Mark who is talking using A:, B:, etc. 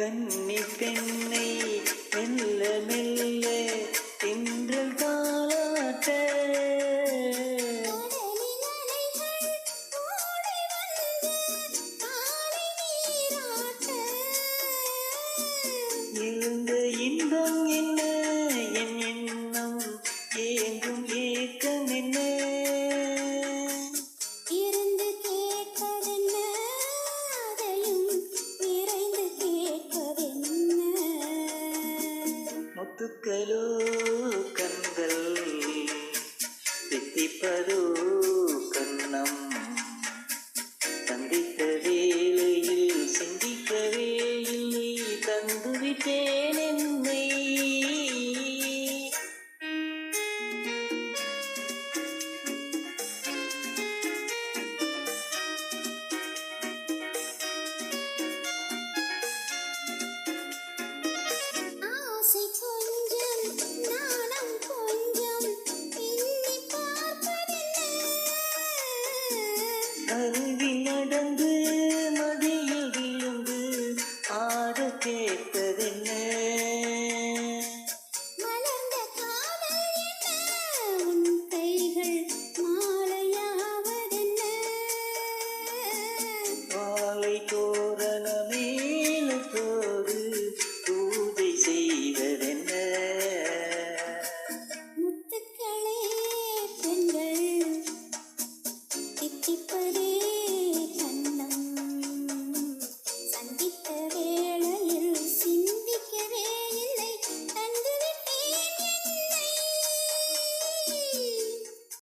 A: கன்னி பெண்ணை மெல்ல மெல்ல என்று தாளாட்ட. எழுந்த இன்பம் என்ன? என் எண்ணம் ஏங்கும் ஏக்கம்
B: ಬದುಕಲು ಕಂದಲ್ ಸಿದ್ಧಿಪರು
A: அருகில் நடந்து keep believing.